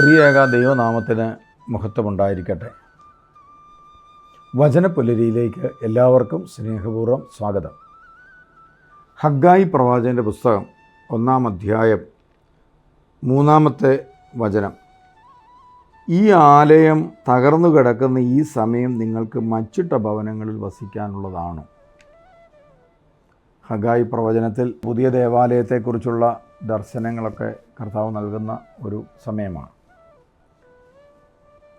ത്രിയേക ദൈവനാമത്തിന് മഹത്വമുണ്ടായിരിക്കട്ടെ. വചനപുലരിയിലേക്ക് എല്ലാവർക്കും സ്നേഹപൂർവം സ്വാഗതം. ഹഗ്ഗായി പ്രവാചകന്റെ പുസ്തകം ഒന്നാം അധ്യായം മൂന്നാമത്തെ വചനം. ഈ ആലയം തകർന്നു കിടക്കുന്ന ഈ സമയം നിങ്ങൾക്ക് മച്ചിട്ട ഭവനങ്ങളിൽ വസിക്കാനുള്ളതാണ്. ഹഗായി പ്രവചനത്തിൽ പുതിയ ദേവാലയത്തെക്കുറിച്ചുള്ള ദർശനങ്ങളൊക്കെ കർത്താവ് നൽകുന്ന ഒരു സമയമാണ്.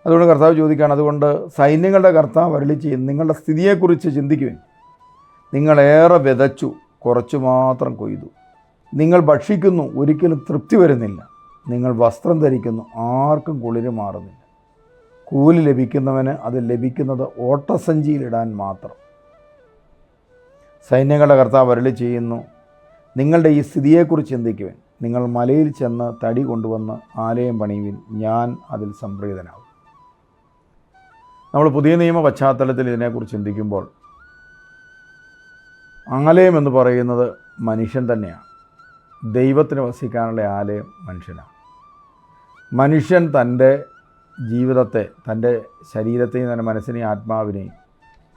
അതുകൊണ്ട് കർത്താവ് ചോദിക്കുകയാണ് അതുകൊണ്ട് സൈന്യങ്ങളുടെ കർത്താവ് അരളി ചെയ്യുന്നു നിങ്ങളുടെ സ്ഥിതിയെക്കുറിച്ച് ചിന്തിക്കുവിൻ. നിങ്ങളേറെ വിതച്ചു കുറച്ചു മാത്രം കൊയ്തു. നിങ്ങൾ ഭക്ഷിക്കുന്നു ഒരിക്കലും തൃപ്തി വരുന്നില്ല. നിങ്ങൾ വസ്ത്രം ധരിക്കുന്നു ആർക്കും കുളിര് മാറുന്നില്ല. കൂലി ലഭിക്കുന്നവന് അത് ലഭിക്കുന്നത് ഓട്ടസഞ്ചിയിലിടാൻ മാത്രം. സൈന്യങ്ങളുടെ കർത്താവ് അരളി ചെയ്യുന്നു നിങ്ങളുടെ ഈ സ്ഥിതിയെക്കുറിച്ച് ചിന്തിക്കുവാൻ. നിങ്ങൾ മലയിൽ ചെന്ന് തടി കൊണ്ടുവന്ന് ആലയം പണിയുവിൻ. ഞാൻ അതിൽ സംപ്രീതനാകും. നമ്മൾ പുതിയ നിയമ പശ്ചാത്തലത്തിൽ ഇതിനെക്കുറിച്ച് ചിന്തിക്കുമ്പോൾ ആലയം എന്ന് പറയുന്നത് മനുഷ്യൻ തന്നെയാണ്. ദൈവത്തിന് വസിക്കാനുള്ള ആലയം മനുഷ്യനാണ്. മനുഷ്യൻ തന്റെ ജീവിതത്തെ തന്റെ ശരീരത്തെയും തന്റെ മനസ്സിനെയും ആത്മാവിനെയും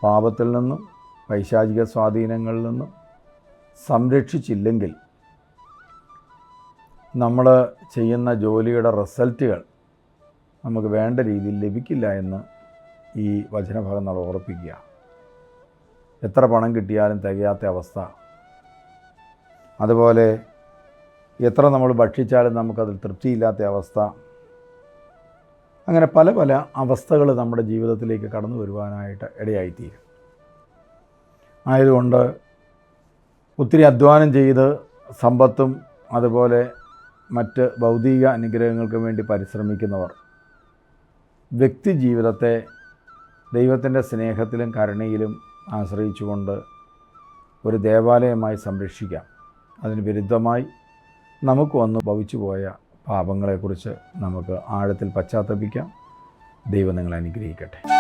പാപത്തിൽ നിന്നും പൈശാചിക സ്വാധീനങ്ങളിൽ നിന്നും സംരക്ഷിച്ചില്ലെങ്കിൽ നമ്മൾ ചെയ്യുന്ന ജോലിയുടെ റിസൾട്ടുകൾ നമുക്ക് വേണ്ട രീതിയിൽ ലഭിക്കില്ല എന്ന് ഈ വചനഭാഗം നമ്മൾ ഓർപ്പിക്കുക എത്ര പണം കിട്ടിയാലും തികയാത്ത അവസ്ഥ. അതുപോലെ എത്ര നമ്മൾ ഭക്ഷിച്ചാലും നമുക്കതിൽ തൃപ്തിയില്ലാത്ത അവസ്ഥ. അങ്ങനെ പല പല അവസ്ഥകൾ നമ്മുടെ ജീവിതത്തിലേക്ക് കടന്നു വരുവാനായിട്ട് ഇടയായിത്തീരും. ആയതുകൊണ്ട് ഒത്തിരി അധ്വാനം ചെയ്ത് സമ്പത്തും അതുപോലെ മറ്റ് ഭൗതിക അനുഗ്രഹങ്ങൾക്ക് വേണ്ടി പരിശ്രമിക്കുന്നവർ വ്യക്തി ജീവിതത്തെ ദൈവത്തിന്റെ സ്നേഹത്തിലും കരുണയിലും ആശ്രയിച്ചുകൊണ്ട് ഒരു ദേവാലയമായി സംരക്ഷിക്കാം. അതിന് വിരുദ്ധമായി നമുക്ക് വന്ന് ഭവിച്ചു പോയ പാപങ്ങളെക്കുറിച്ച് നമുക്ക് ആഴത്തിൽ പശ്ചാത്തപിക്കാം. ദൈവം നിങ്ങളെ അനുഗ്രഹിക്കട്ടെ.